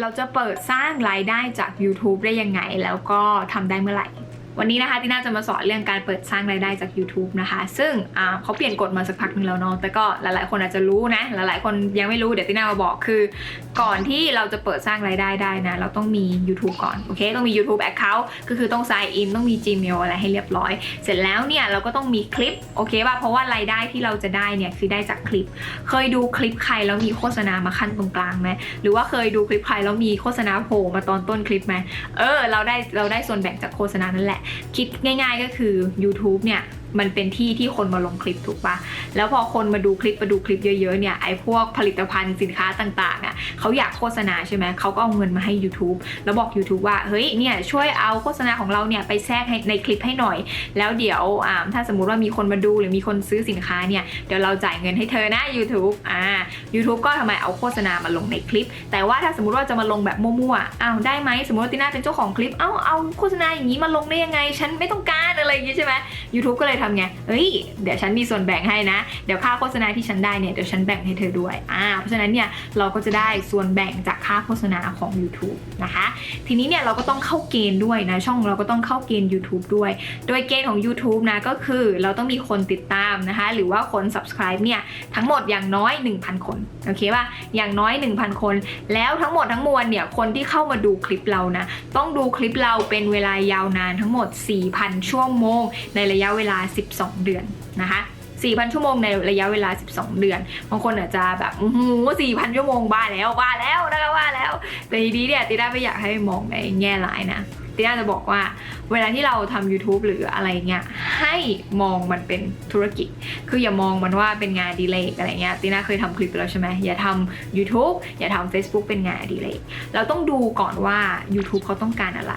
เราจะเปิดสร้างรายได้จาก YouTube ได้ยังไง แล้วก็ทำได้เมื่อไหร่ วันนี้นะคะที่น่าจะมาสอนเรื่องการเปิดสร้างรายได้จาก YouTube นะคะ ซึ่งเขาเปลี่ยนกฎมาสักพักหนึงแล้วเนาะแต่ก็หลายๆ คนอาจจะรู้นะ หลายๆ คนยังไม่รู้เดี๋ยวที่น่ามาบอกคือ ก่อนที่เราจะเปิดสร้างรายได้ได้นะเราต้องมี YouTube ก่อนโอเคต้องมี YouTube Account ก็คือต้อง sign in ต้องมี Gmail อะไรให้เรียบร้อย เสร็จแล้วเนี่ยเราก็ต้องมีคลิปโอเคป่ะเพราะว่ารายได้ที่เราจะได้เนี่ยคือได้จากคลิป เคยดูคลิปใครแล้วมีโฆษณามาขั้นตรงกลางไหมหรือว่าเคยดูคลิปใครแล้วมีโฆษณาโผล่มาตอนต้นคลิปไหมเออเราได้เราได้ส่วนแบ่งจากโฆษณานั่นแหละคิดง่ายๆก็คือ YouTube เนี่ย มันเป็นที่ที่คนมาลงคลิปถูกปะแล้วพอคนมาดูคลิปมาดูคลิปเยอะๆเนี่ยไอ้พวกผลิตภัณฑ์สินค้าต่างๆอะเขาอยากโฆษณาใช่ไหมเขาก็เอาเงินมาให้ YouTube แล้วบอก YouTube ว่าเฮ้ยเนี่ยช่วยเอาโฆษณาของเราเนี่ยไปแทรกให้ในคลิปให้หน่อย แล้วเดี๋ยวอ่าถ้าสมมุติว่ามีคนมาดูหรือมีคนซื้อสินค้าเนี่ยเดี๋ยวเราจ่ายเงินให้เธอนะ YouTube อ่า YouTube ก็ทำไมเอาโฆษณามาลงในคลิป แต่ว่าถ้าสมมติว่าจะมาลงแบบมั่วๆอ้าวได้ไหมสมมติว่าติน่าเป็นเจ้าของคลิปเอ้าเอาโฆษณาอย่างนี้มาลงได้ยังไง ฉันไม่ต้องการอะไรอย่างงี้ใช่ไหม YouTube ก็เลยทำไงเอ้ย เดี๋ยวฉันมีส่วนแบ่งให้นะ เดี๋ยวค่าโฆษณาที่ฉันได้เนี่ยเดี๋ยวฉันแบ่งให้เธอด้วยอ่าเพราะฉะนั้นเนี่ยเราก็จะได้ส่วนแบ่งจากค่าโฆษณาของ YouTube นะคะ ทีนี้เนี่ยเราก็ต้องเข้าเกณฑ์ด้วยนะช่องเราก็ต้องเข้าเกณฑ์ YouTube ด้วย โดยเกณฑ์ของ YouTube นะก็คือเราต้องมีคนติดตามนะคะ หรือว่าคน subscribe เนี่ยทั้งหมดอย่างน้อย 1,000 คนโอเคป่ะอย่างน้อย 1,000 คน แล้วทั้งหมดทั้งมวลเนี่ยคนที่เข้ามาดูคลิปเรานะต้องดูคลิปเราเป็นเวลายาวนานทั้งหมด 4,000 ชั่วโมง ในระยะเวลา12 เดือนนะคะ4,000 ชั่วโมงในระยะเวลา 12 เดือน บางคนอาจจะแบบโอ้โห4,000 ชั่วโมงบ้าแล้วบ้าแล้วนะคะบ้าแล้ว แต่ทีนี้เนี่ยติด้าไม่อยากให้มองในแง่ร้ายนะ ติด้าจะบอกว่าเวลาที่เราทำ YouTube หรืออะไรเงี้ยให้มองมันเป็นธุรกิจ คืออย่ามองมันว่าเป็นงานดีเลกอะไรเงี้ยติน่าเคยทำคลิปไปแล้วใช่ไหมอย่าทำ YouTube อย่าทำ Facebook เป็นงานดีเลกเราต้องดูก่อนว่า YouTube เขาต้องการอะไร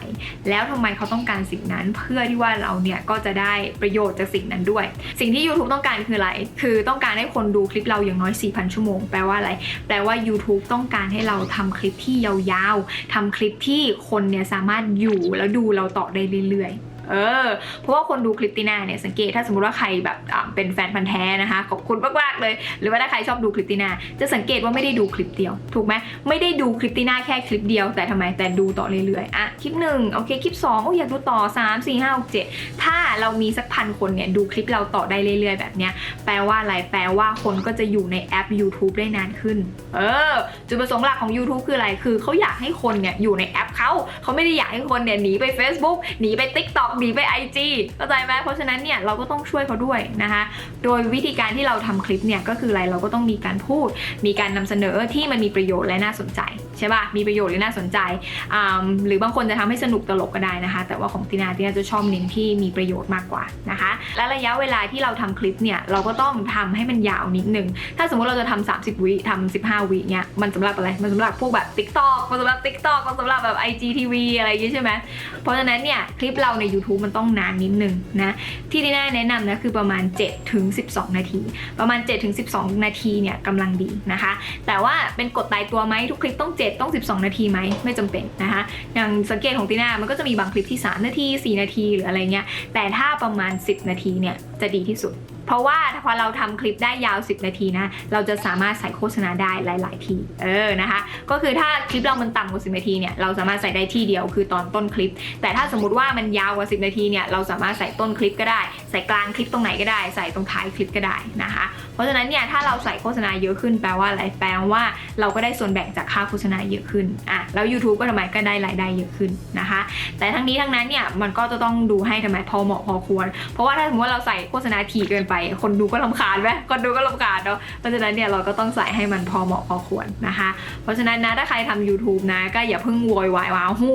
แล้วทำไมเขาต้องการสิ่งนั้นเพื่อที่ว่าเราเนี่ยก็จะได้ประโยชน์จากสิ่งนั้นด้วย สิ่งที่ YouTube ต้องการคืออะไร คือต้องการให้คนดูคลิปเราอย่างน้อย 4,000 ชั่วโมง แปลว่าอะไร แปลว่า YouTube ต้องการให้เราทำคลิปที่ยาวๆทำคลิปที่คนเนี่ยสามารถอยู่แล้วดูเราต่อได้เรื่อยๆ เออ เพราะว่าคนดูคลิปตีน่าเนี่ยสังเกตถ้าสมมติว่าใครแบบเป็นแฟนพันธ์แท้นะคะขอบคุณมากๆเลย หรือว่าถ้าใครชอบดูคลิปตีน่าจะสังเกตว่าไม่ได้ดูคลิปเดียว ถูกไหมไม่ได้ดูคลิปตีน่าแค่คลิปเดียวแต่ทำไมแต่ดูต่อเรื่อยๆอะคลิปหนึ่งโอเคคลิปสองโอ้อยากดูต่อสามสี่ห้าหกเจ็ดถ้าเรามีสักพันคนเนี่ยดูคลิปเราต่อได้เรื่อยๆ แบบเนี้ยแปลว่าอะไรแปลว่าคนก็จะอยู่ในแอป YouTube ได้นานขึ้น เออ จุดประสงค์หลักของ YouTube คืออะไรคือเขาอยากให้คนเนี่ยอยู่ในแอปเขาเขาไม่ได้อยากให้คนเนี่ยหนีไป Facebook หนีไป TikTok หนีไป IG เข้าใจไหมเพราะฉะนั้นเนี่ยเราก็ต้องช่วยเขาด้วยนะคะ โดยวิธีการที่เราทำคลิปเนี่ยก็คืออะไรเราก็ต้องมีการพูด มีการนำเสนอที่มันมีประโยชน์และน่าสนใจใช่ป่ะมีประโยชน์หรือน่าสนใจ หรือบางคนจะทำให้สนุกตลกก็ได้นะคะ แต่ว่าของตินาตินาจะชอบเน้นที่มีประโยชน์มากกว่านะคะ และระยะเวลาที่เราทำคลิปเนี่ยเราก็ต้องทำให้มันยาวนิดนึง ถ้าสมมติเราจะทำ30 วิทำ15 วิเนี่ยมันสำหรับอะไรมันสำหรับพวกแบบ TikTok มันสำหรับ TikTok มันสำหรับแบบ IGTV อะไรอย่างงี้ใช่ไหมเพราะฉะนั้นเนี่ยคลิปเราใน YouTube มันต้องนานนิดนึงนะที่ดีน่าแนะนำนะคือประมาณ 7 ถึง 12 นาที ประมาณ 7 ถึง 12 นาทีเนี่ยกำลังดีนะคะ แต่ว่าเป็นกฎตายตัวไหมทุกคลิปต้อง 7 ต้อง 12 นาทีไหมไม่จำเป็นนะคะอย่างสังเกตของตีน่ามันก็จะมีบางคลิปที่ 3 นาที 4 นาทีหรืออะไรเงี้ยแต่ถ้าประมาณ 10 นาทีเนี่ยจะดีที่สุด เพราะว่าพอเราทำคลิปได้ยาว 10 นาทีนะ เราจะสามารถใส่โฆษณาได้หลาย ๆ ที เออ นะคะ ก็คือถ้าคลิปเรามันต่ำกว่า 10 นาทีเนี่ย เราสามารถใส่ได้ที่เดียวคือตอนต้นคลิป แต่ถ้าสมมติว่ามันยาวกว่า 10 นาทีเนี่ย เราสามารถใส่ต้นคลิปก็ได้ ใส่กลางคลิปตรงไหนก็ได้ ใส่ตรงท้ายคลิปก็ได้นะคะ เพราะฉะนั้นเนี่ยถ้าเราใส่โฆษณาเยอะขึ้นแปลว่าอะไรแปลว่าเราก็ได้ส่วนแบ่งจากค่าโฆษณาเยอะขึ้นอะแล้ว YouTube ก็ทำไมก็ได้รายได้เยอะขึ้นนะคะ แต่ทั้งนี้ทั้งนั้นเนี่ยมันก็จะต้องดูให้ทำไมพอเหมาะพอควร เพราะว่าถ้าสมมติว่าเราใส่โฆษณาถี่เกินไป คนดูก็ลำคาญไหมคนดูก็ลำคาญเนาะเพราะฉะนั้นเนี่ยเราก็ต้องใส่ให้มันพอเหมาะพอควรนะคะ เพราะฉะนั้นนะถ้าใครทำ YouTube นะ ก็อย่าเพิ่งโวยวายว่าหู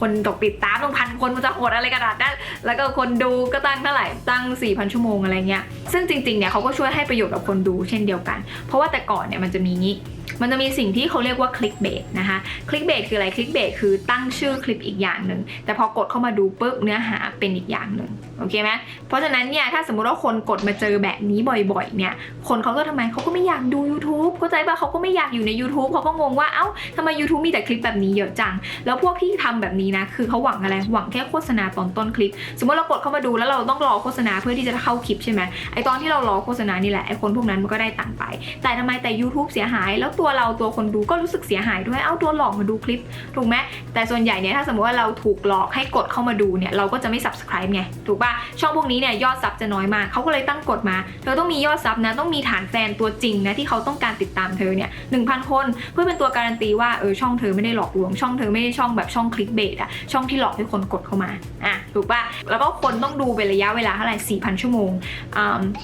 คนตกติดตามต้องพันคนมันจะโหดอะไรขนาดนั้นแล้วก็คนดูก็ตั้งเท่าไหร่ตั้ง4,000ชั่วโมงอะไรเงี้ยซึ่งจริงๆเนี่ยเขาก็ช่วยให้ประโยชน์กับคนดูเช่นเดียวกัน เพราะว่าแต่ก่อนเนี่ยมันจะมีงี้ มันจะมีสิ่งที่เขาเรียกว่าคลิกเบสนะคะคลิกเบสคืออะไรคลิกเบสคือตั้งชื่อคลิปอีกอย่างหนึ่งแต่พอกดเข้ามาดูปุ๊บเนื้อหาเป็นอีกอย่างหนึ่งโอเคไหมเพราะฉะนั้นเนี่ยถ้าสมมติว่าคนกดมาเจอแบบนี้บ่อยๆเนี่ยคนเขาก็ทำไมเขาก็ไม่อยากดู YouTube เข้าใจป่ะเขาก็ไม่อยากอยู่ใน YouTube เขาก็งงว่าเอ้าทำไม YouTube มีแต่คลิปแบบนี้เยอะจัง แล้วพวกที่ทำแบบนี้นะคือเขาหวังอะไรหวังแค่โฆษณาตอนต้นคลิป สมมติเรากดเข้ามาดูแล้วเราต้องรอโฆษณาเพื่อที่จะเข้าคลิปใช่ไหมไอตอนที่เรารอโฆษณานี่แหละไอคนพวกนั้นมันก็ได้ตังค์ไป แต่ทำไมแต่ YouTube เสียหายแล้วตัวเราตัวคนดูก็รู้สึกเสียหายด้วย เอ้าโดนหลอกมาดูคลิป ถูกไหมแต่ส่วนใหญ่เนี่ยถ้าสมมติว่าเราถูกหลอกให้กดเข้ามาดูเนี่ยเราก็จะไม่ subscribe ไง ถูกปะช่องพวกนี้เนี่ยยอดซับจะน้อยมากเขาก็เลยตั้งกฎมา เธอต้องมียอดซับนะ ต้องมีฐานแฟนตัวจริงนะที่เขาต้องการติดตามเธอเนี่ยหนึ่งพันคนเพื่อเป็นตัวการันตีว่าเออช่องเธอไม่ได้หลอกลวง ช่องเธอไม่ได้ช่องแบบช่องคลิกเบสอะช่องที่หลอกให้คนกดเข้ามาอะถูกปะแล้วก็คนต้องดูเป็นระยะเวลาเท่าไหร่ 4,000 ชั่วโมง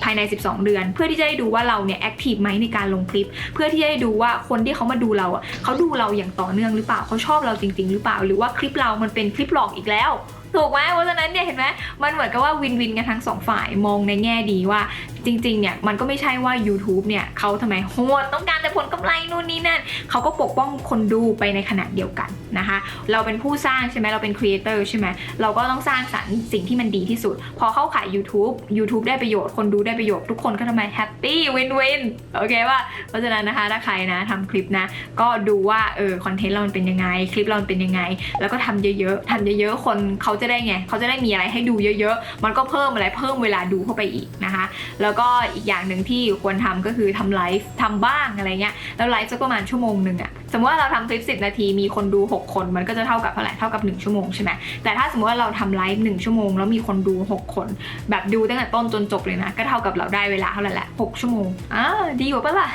ภายใน 12 เดือน เพื่อที่จะได้ดูว่าเราเนี่ยแอคทีฟไหมในการลงคลิป เพื่อที่จะได้ดูว่าคนที่เขามาดูเราอะเขาดูเราอย่างต่อเนื่องหรือเปล่าเขาชอบเราจริง ๆ หรือเปล่า หรือว่าคลิปเรามันเป็นคลิปหลอกอีกแล้วถูกไหมเพราะฉะนั้นเนี่ยเห็นไหมมันเหมือนกับว่าวินวินกันทั้งสองฝ่ายมองในแง่ดีว่า จริงๆเนี่ยมันก็ไม่ใช่ว่า YouTube เนี่ยเขาทำไมโหดต้องการแต่ผลกำไรนู่นนี่นั่นเขาก็ปกป้องคนดูไปในขณะเดียวกันนะคะ เราเป็นผู้สร้างใช่ไหมเราเป็นครีเอเตอร์ใช่ไหมเราก็ต้องสร้างสรรค์สิ่งที่มันดีที่สุด พอเข้าขาย YouTube YouTube ได้ประโยชน์คนดูได้ประโยชน์ทุกคนก็ทำไมแฮปปี้วินวินโอเคว่าเพราะฉะนั้นนะคะถ้าใครนะทำคลิปนะ ก็ดูว่าเออคอนเทนต์เรามันเป็นยังไง คลิปเรามันเป็นยังไง แล้วก็ทำเยอะๆทำเยอะๆคนเขาจะได้ไงเขาจะได้มีอะไรให้ดูเยอะ ๆ มันก็เพิ่มอะไรเพิ่มเวลาดูเข้าไปอีกนะคะแล้วแล้วก็อีกอย่างหนึ่งที่ควรทำก็คือทำไลฟ์ทำบ้างอะไรเงี้ยแล้วไลฟ์สักประมาณชั่วโมงหนึ่งอะ สมมติว่าเราทำคลิป 10 นาทีมีคนดู 6 คนมันก็จะเท่ากับเท่าไหร่เท่ากับ 1 ชั่วโมงใช่ไหมแต่ถ้าสมมติว่าเราทำไลฟ์1ชั่วโมงแล้วมีคนดู 6 คน แบบดูตั้งแต่ต้นจนจบเลยนะก็เท่ากับเราได้เวลาเท่าไหร่แหละ6ชั่วโมงอ่าดีกว่าปะล่ะ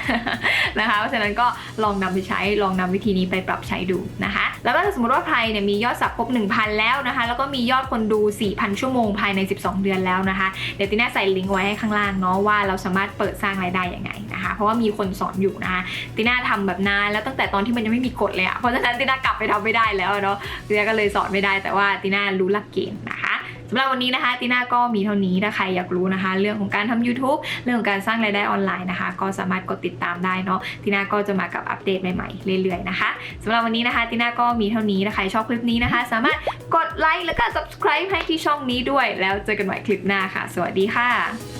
นะคะเพราะฉะนั้นก็ลองนำไปใช้ลองนำวิธีนี้ไปปรับใช้ดูนะคะ แล้วก็ถ้าสมมติว่าใครเนี่ยมียอดสับครบ 1,000 แล้วนะคะ แล้วก็มียอดคนดู 4,000 ชั่วโมงภายใน 12 เดือนแล้วนะคะเดี๋ยวติน่าใส่ลิงก์ไว้ให้ข้างล่างเนาะว่าเราสามารถเปิดสร้างรายได้ยังไงนะคะ เพราะว่ามีคนสอนอยู่นะคะติน่าทำแบบนานแล้วตั้งแต่ตอนที่มันยังไม่มีกฎเลยอะเพราะฉะนั้นติน่ากลับไปทำไม่ได้แล้วเนาะติน่าก็เลยสอนไม่ได้แต่ว่าติน่ารู้หลักเกณฑ์นะคะสำหรับวันนี้นะคะติน่าก็มีเท่านี้ถ้าใครอยากรู้นะคะ เรื่องของการทำ YouTube เรื่องของการสร้างรายได้ออนไลน์นะคะ ก็สามารถกดติดตามได้เนาะติน่าก็จะมากับอัปเดตใหม่ๆเรื่อยๆนะคะสำหรับวันนี้นะคะติน่าก็มีเท่านี้ถ้าใครชอบคลิปนี้นะคะ สามารถกดไลค์แล้วก็ subscribe ให้ที่ช่องนี้ด้วย แล้วเจอกันใหม่คลิปหน้าค่ะ สวัสดีค่ะ